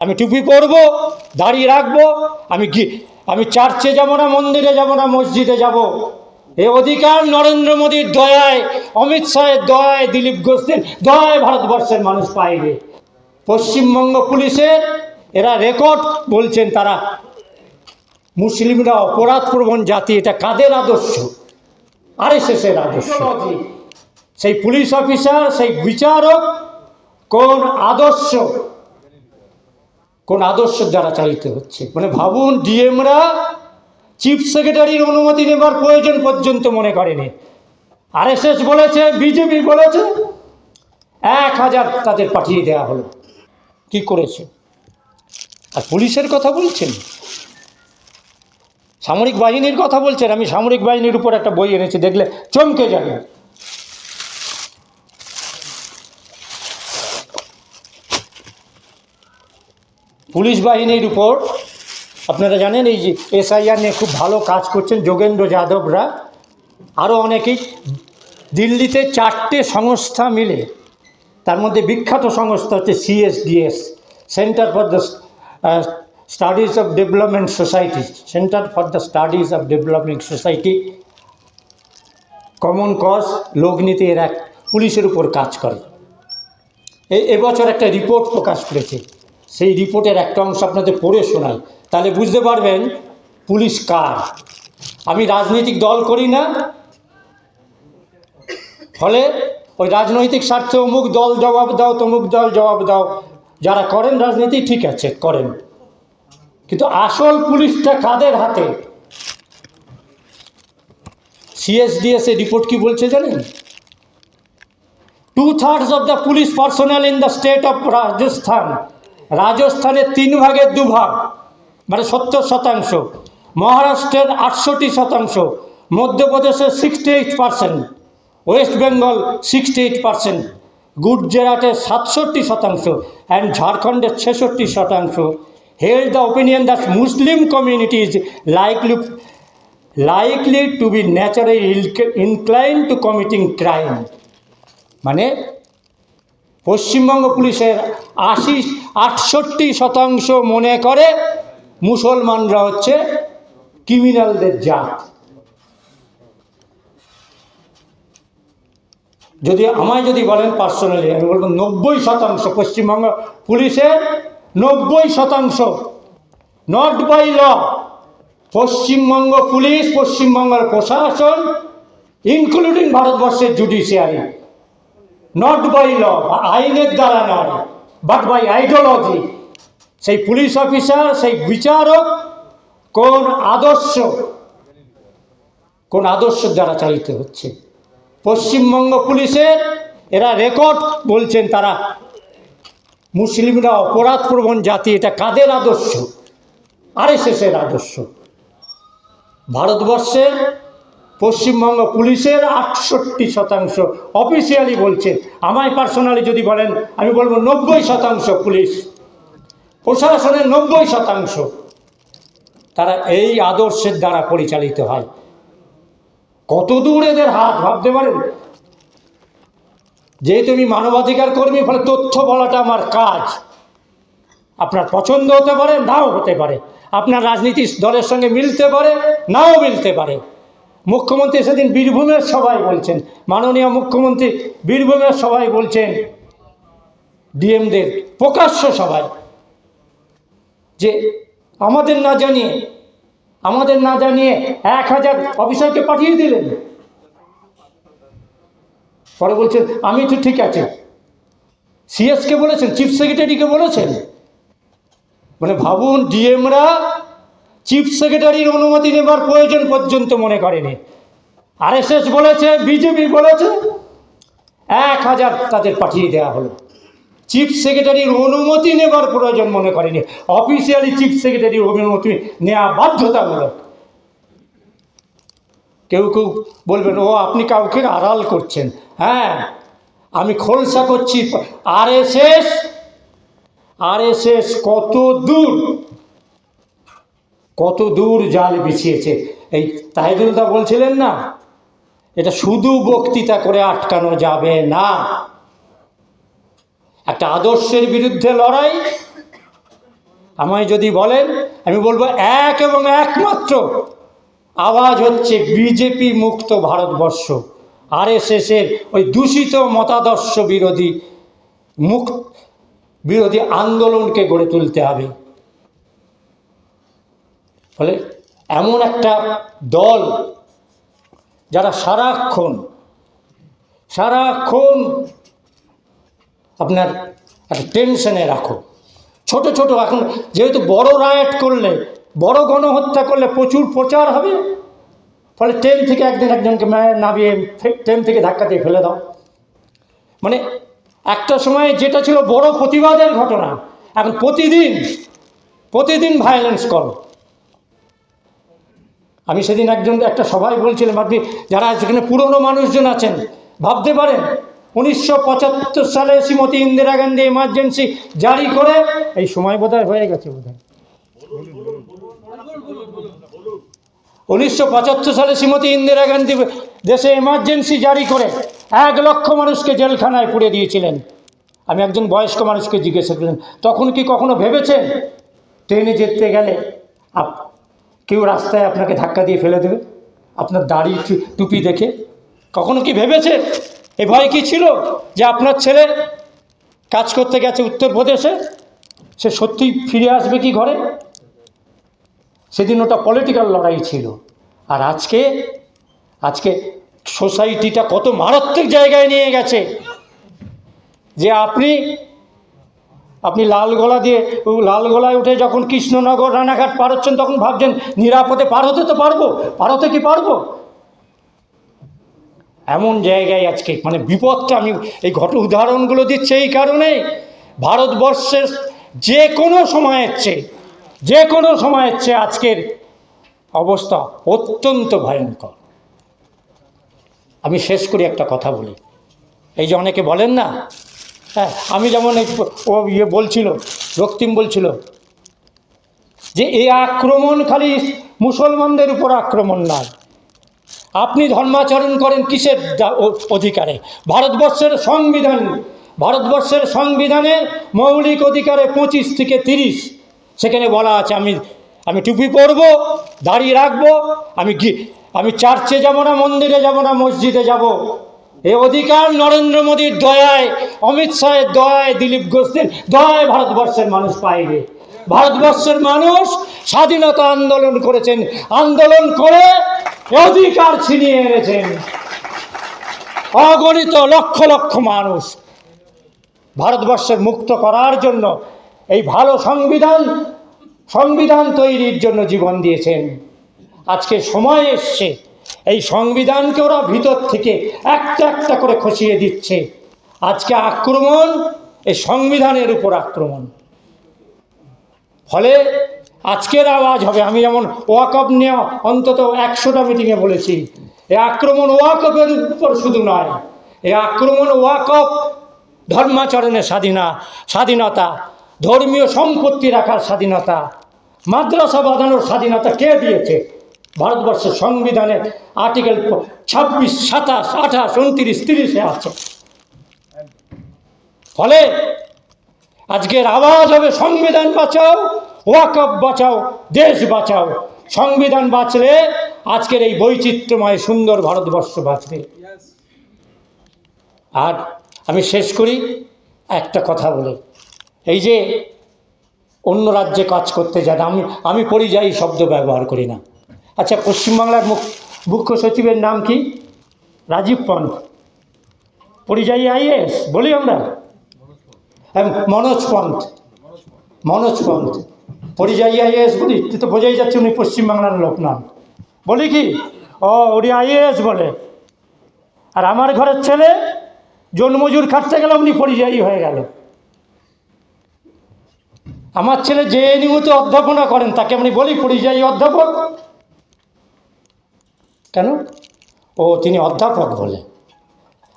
আমি টুপি পরব দাঁড়িয়ে রাখব আমি কি আমি চার্চে যাব না মন্দিরে যাব না মসজিদে যাব। এ অধিকার নরেন্দ্র মোদীর দয়ায় অমিত শাহের দয়ায় দিলীপ ঘোষের দয়ায় ভারতবর্ষের মানুষ পাইবে পশ্চিমবঙ্গ পুলিশের এরা রেকর্ড বলছেন তারা মুসলিমরা অপরাধপ্রবণ জাতি এটা কাদের আদর্শ? আর এস এর আদর্শ। সেই পুলিশ অফিসার সেই বিচারক কোন আদর্শ কোন আদর্শের দ্বারা চালিত হচ্ছে। মানে ভাবুন, ডিএমরা চিফ সেক্রেটারির অনুমতি নেবার প্রয়োজন পর্যন্ত মনে করেনি। আরএসএস বলেছে, বিজেপি বলেছে, এক হাজার তাদের পাঠিয়ে দেওয়া হলো। কি করেছে? আর পুলিশের কথা বলছেন? সামরিক বাহিনীর কথা বলছেন? আমি সামরিক বাহিনীর উপর একটা বই এনেছি, দেখলে চমকে যাবে। পুলিশ বাহিনীর উপর। আপনারা জানেন এই যে এসআইআর নিয়ে খুব ভালো কাজ করছেন যোগেন্দ্র যাদবরা। আরও অনেকেই। দিল্লিতে চারটে সংস্থা মিলে, তার মধ্যে বিখ্যাত সংস্থা হচ্ছে CSDS, centre for the studies of development society, centre for the studies of development society. Common cause Lokniti এর পুলিশের উপর কাজ করে। এবছর একটা রিপোর্ট প্রকাশ করেছে। সেই রিপোর্টের একটা অংশ আপনাদের পড়ে শোনাই। তাহলে বুঝতে পারবেন পুলিশ কার। আমি রাজনৈতিক দল করি না। ফলে ওই রাজনৈতিক স্বার্থে অমুক দল জবাব দাও, তমুক দল জবাব দাও। যারা করেন রাজনীতি, ঠিক আছে, করেন। কিন্তু আসল পুলিশটা কাদের হাতে? সিএসডিএস এর রিপোর্ট কি বলছে জানেন? Two thirds of the police personal in the state of Rajasthan রাজস্থানের তিন ভাগের দু ভাগ মানে সত্তর শতাংশ, মহারাষ্ট্রের আটষট্টি শতাংশ, মধ্যপ্রদেশের sixty eight percent West Bengal sixty eight percent গুজরাটের সাতষট্টি শতাংশ অ্যান্ড ঝাড়খণ্ডের ছেষট্টি শতাংশ। Held the opinion that Muslim community is likely likely to be naturally incline to committing crime মানে পশ্চিমবঙ্গ পুলিশের আশি আটষট্টি শতাংশ মনে করে মুসলমানরা হচ্ছে ক্রিমিনালদের জাত। যদি আমায় যদি বলেন পার্সোনালি আমি বলব নব্বই শতাংশ, পশ্চিমবঙ্গ পুলিশের নব্বই শতাংশ। Not by law Paschimbanga police, পশ্চিমবঙ্গের প্রশাসন ইনক্লুডিং ভারতবর্ষের জুডিশিয়ারি নট বাই ল আইনের দ্বারা নয় বাট বাই আইডিওলজি সেই পুলিশ অফিসার সেই বিচারক, কোন আদর্শ কোন আদর্শ দ্বারা চালিত হচ্ছে? পশ্চিমবঙ্গ পুলিশের এরা রেকর্ড বলছেন তারা, মুসলিমরা অপরাধপ্রবণ জাতি, এটা কাদের আদর্শ? আরএসএস এর আদর্শ। ভারতবর্ষের পশ্চিমবঙ্গ পুলিশের আটষট্টি শতাংশ। অফিসিয়ালি বলছে, আমায় পার্সোনালি যদি বলেন, আমি বলব নব্বই শতাংশ পুলিশ। প্রশাসনের নব্বই শতাংশ। তারা এই আদর্শের দ্বারা পরিচালিত হয়। কত দূর এদের হাত, ভাবতে পারেন? যেহেতু আমি মানবাধিকার কর্মী, ফলে তথ্য বলাটা আমার কাজ। আপনার পছন্দ হতে পারে, নাও হতে পারে। আপনার রাজনীতি দলের সঙ্গে মিলতে পারে, নাও মিলতে পারে। মুখ্যমন্ত্রী সেদিন বীরভূমের সবাই বলছেন। মাননীয় মুখ্যমন্ত্রী বীরভূমের সবাই বলছেন ডিএমদের প্রকাশ্য সবাই যে আমাদের না জানিয়ে, আমাদের না জানিয়ে এক হাজার অফিসারকে পাঠিয়ে দিলেন। পরে বলছেন, আমি তো ঠিক আছে। সিএসকে বলেছেন, চিফ সেক্রেটারিকে বলেছেন। মানে ভাবুন, ডিএমরা চিফ সেক্রেটারির অনুমতি নেবার প্রয়োজন পর্যন্ত মনে করেনি। আরএসএস বলেছে বিজেপি বলেছে, এক হাজার তাদের পাঠিয়ে দেওয়া হলো। চিফ সেক্রেটারির অনুমতি নেবার প্রয়োজন মনে করেনি। অফিসিয়ালি চিফ সেক্রেটারির অনুমতি নেওয়া বাধ্যতামূলক। কেউ কেউ বলবেন, ও, আপনি কাউকে আড়াল করছেন। হ্যাঁ আমি খোলসা করছি। আরএসএস আরএসএস কত দূর? কত দূর জাল বিছিয়েছে। এই তাহিদুলদা বলছিলেন না, এটা শুধু বক্তৃতা করে আটকানো যাবে না। একটা আদর্শের বিরুদ্ধে লড়াই, আমায় যদি বলেন, আমি বলব এক এবং একমাত্র আওয়াজ হচ্ছে বিজেপি মুক্ত ভারতবর্ষ। আরএসএসের ওই দূষিত মতাদর্শ বিরোধী মুক্ত, বিরোধী আন্দোলনকে গড়ে তুলতে হবে। ফলে এমন একটা দল যারা সারাক্ষণ সারাক্ষণ আপনার একটা টেনশনে রাখো। ছোট ছোট, এখন যেহেতু বড় রায়ট করলে, বড় গণহত্যা করলে প্রচুর প্রচার হবে, ফলে ট্রেন থেকে একদিন একজনকে নামিয়ে ট্রেন থেকে ধাক্কা দিয়ে ফেলে দাও। মানে একটা সময় যেটা ছিল বড় প্রতিবাদের ঘটনা, এখন প্রতিদিন প্রতিদিন ভায়োলেন্স করো। আমি সেদিন একজন, একটা সভায় বলছিলাম, আপনি যারা সেখানে পুরনো মানুষজন আছেন, ভাবতে পারেন, উনিশশো পঁচাত্তর সালে শ্রীমতী ইন্দিরা গান্ধী এমার্জেন্সি জারি করে, এই সময় বোধহয় হয়ে গেছে বোধহয়। উনিশশো পঁচাত্তর সালে শ্রীমতী ইন্দিরা গান্ধী দেশে এমার্জেন্সি জারি করে, এক লক্ষ মানুষকে জেলখানায় পুড়ে দিয়েছিলেন। আমি একজন বয়স্ক মানুষকে জিজ্ঞাসা করলেন তখন কি কখনো ভেবেছেন? ট্রেনে যেতে গেলে কেউ রাস্তায় আপনাকে ধাক্কা দিয়ে ফেলে দেবে। আপনার দাড়ি টুপি দেখে। কখনো কি ভেবেছে? এ ভয় কি ছিল যে আপনার ছেলে কাজ করতে গেছে উত্তরপ্রদেশে? সে সত্যিই ফিরে আসবে কি ঘরে? সেদিন ওটা পলিটিক্যাল লড়াই ছিল। আর আজকে আজকে সোসাইটিটা কত মারাত্মক জায়গায় নিয়ে গেছে। যে আপনি আপনি লাল লালগোলা দিয়ে, ও লালগোলায় উঠে যখন কৃষ্ণনগর রানাঘাট পার হচ্ছেন, তখন ভাবছেন, নিরাপদে পার হতে তো পারব, পার হতে কি পারব? এমন জায়গায় আজকে মানে বিপদটা আমি, এই ঘট, উদাহরণগুলো দিচ্ছি এই কারণে ভারতবর্ষের যে কোনো সময়ের চেয়ে যে কোনো সময়ের চেয়ে আজকের অবস্থা অত্যন্ত ভয়ঙ্কর। আমি শেষ করি একটা কথা বলি। এই যে অনেকে বলেন না হ্যাঁ আমি যেমন এই ও ইয়ে বলছিল, রক্তিম বলছিল যে এই আক্রমণ খালি মুসলমানদের উপর আক্রমণ নয়। আপনি ধর্মাচরণ করেন কিসের অধিকারে? ভারতবর্ষের সংবিধান, ভারতবর্ষের সংবিধানের মৌলিক অধিকারে পঁচিশ থেকে তিরিশ, সেখানে বলা আছে, আমি আমি টুপি পরবো, দাড়ি রাখব, আমি আমি চার্চে যাব না, মন্দিরে যাব না, মসজিদে যাব। এ অধিকার নরেন্দ্র মোদীর দয়ায়, অমিত শাহের দয়ায়, দিলীপ ঘোষের দয়ায় ভারতবর্ষের মানুষ পাইবে ভারতবর্ষের মানুষ স্বাধীনতা আন্দোলন করেছেন, আন্দোলন করে অধিকার ছিনিয়ে এনেছেন। অগণিত লক্ষ লক্ষ মানুষ ভারতবর্ষের মুক্ত করার জন্য এই ভালো সংবিধান সংবিধান তৈরির জন্য জীবন দিয়েছেন। আজকে সময় এসছে। এই সংবিধানকে ওরা ভিতর থেকে একটা একটা করে খসিয়ে দিচ্ছে। আজকে আক্রমণ, এই সংবিধানের উপর আক্রমণ। ফলে আজকের আওয়াজ হবে, আমি যেমন ওয়াকআপ নিয়ে অন্তত একশোটা মিটিংয়ে বলেছি, এ আক্রমণ ওয়াকআপের উপর শুধু নয়, এ আক্রমণ ওয়াকআপ ধর্মাচরণের স্বাধীনা, স্বাধীনতা, ধর্মীয় সম্পত্তি রাখার স্বাধীনতা, মাদ্রাসা বাঁধানোর স্বাধীনতা কে দিয়েছে? ভারতবর্ষের সংবিধানের আর্টিকেল ছাব্বিশ, সাতাশ, আঠাশ, উনত্রিশ, তিরিশে আছে। ফলে আজকের আওয়াজ হবে, সংবিধান বাঁচাও, ওয়াকফ বাঁচাও, দেশ বাঁচাও। সংবিধান বাঁচলে আজকের এই বৈচিত্র্যময়, সুন্দর ভারতবর্ষ বাঁচবে। আর আমি শেষ করি, একটা কথা বলে। এই যে অন্য রাজ্যে কাজ করতে যান, আমি আমি পরিযায়ী শব্দ ব্যবহার করি না। আচ্ছা পশ্চিমবাংলার মুখ মুখ্য সচিবের নাম কি? রাজীব পন্থ। পরিযায়ী আইএস বলি আমরা। হ্যাঁ, মনোজ পন্থ। মনোজ পন্থ। পরিযায়ী আইএস বলি তো বোঝাই যাচ্ছে উনি পশ্চিমবাংলার লোক নাম বলি কি? ও উনি আইএস বলে। আর আমার ঘরের ছেলে জন্মজুর খাটতে গেলে উনি পরিযায়ী হয়ে গেল। আমার ছেলে যে নিয়মিত অধ্যাপনা করেন তাকে আমি বলি পরিযায়ী অধ্যাপক। কেন? ও তিনি অধ্যাপক বলে।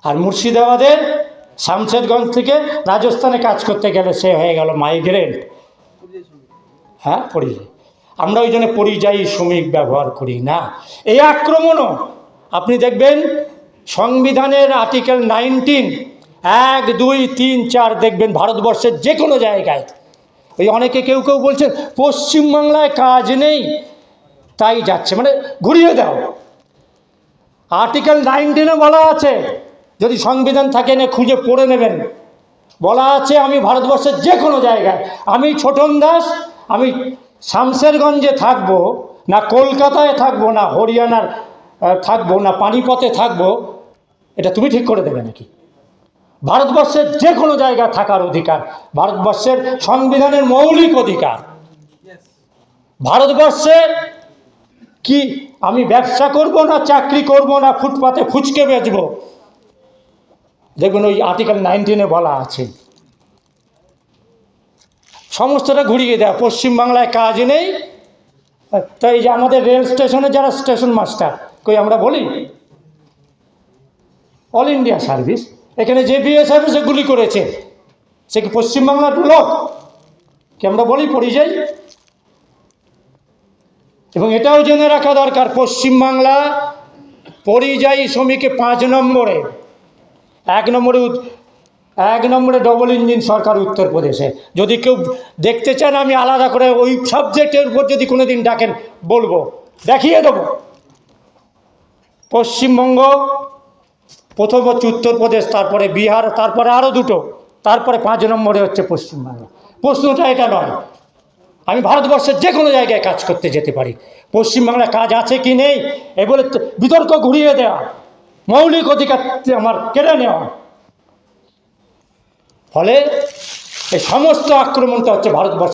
আর মুর্শিদাবাদের শামশেরগঞ্জ থেকে রাজস্থানে কাজ করতে গেলে সে হয়ে গেল মাইগ্রেন্ট। হ্যাঁ পরিযায়ী। আমরা ওই জন্য পরিযায়ী শ্রমিক ব্যবহার করি না। এই আক্রমণও, আপনি দেখবেন, সংবিধানের আর্টিকেল নাইনটিন, এক, দুই, তিন, চার দেখবেন ভারতবর্ষের যে কোনো জায়গায়। ওই অনেকে কেউ কেউ বলছে পশ্চিমবাংলায় কাজ নেই, তাই যাচ্ছে। মানে ঘুরিয়ে দাও। আর্টিকেল নাইনটিনে বলা আছে, যদি সংবিধান থাকে না খুঁজে পড়ে নেবেন। বলা আছে, আমি ভারতবর্ষের যে কোনো জায়গায়, আমি ছোটন দাস, আমি শামসেরগঞ্জে থাকব, না কলকাতায় থাকব, না হরিয়ানার থাকব, না পানিপথে থাকব, এটা তুমি ঠিক করে দেবে নাকি? ভারতবর্ষের যে কোনো জায়গায় থাকার অধিকার, ভারতবর্ষের সংবিধানের মৌলিক অধিকার। ভারতবর্ষের কি? আমি ব্যবসা করব না, চাকরি করব না, ফুটপাতে ফুচকে বেচবো? দেখবেন ওই আর্টিকেল নাইনটিনে বলা আছে। সমস্তটা ঘুরিয়ে দেয় পশ্চিমবাংলায় কাজ নেই। তাই যে আমাদের রেল স্টেশনে যারা স্টেশন মাস্টার, কই আমরা বলি? অল ইন্ডিয়া সার্ভিস এখানে যে বিএসএফ সে গুলি করেছে। সে কি পশ্চিমবাংলার লোক? কি আমরা বলি পরিযায়ী? এবং এটাও জেনে রাখা দরকার, পশ্চিমবাংলা পরিযায়ী শ্রমিকে পাঁচ নম্বরে, এক নম্বরে এক নম্বরে ডবল ইঞ্জিন সরকার উত্তরপ্রদেশে। যদি কেউ দেখতে চান, আমি আলাদা করে ওই সাবজেক্টের উপর যদি কোনো দিন ডাকেন, বলব। দেখিয়ে দেবো। পশ্চিমবঙ্গ, প্রথম হচ্ছে উত্তরপ্রদেশ, তারপরে বিহার, তারপরে আরও দুটো, তারপরে পাঁচ নম্বরে হচ্ছে পশ্চিমবাংলা। প্রশ্নটা এটা নয়। আমি ভারতবর্ষের যে কোনো জায়গায় কাজ করতে যেতে পারি। পশ্চিমবাংলায় কাজ আছে কি নেই, এ বলে বিতর্ক ঘুরিয়ে দেওয়া, মৌলিক অধিকার আমার কেড়ে নেওয়া। ফলে এই সমস্ত আক্রমণটা হচ্ছে ভারতবর্ষ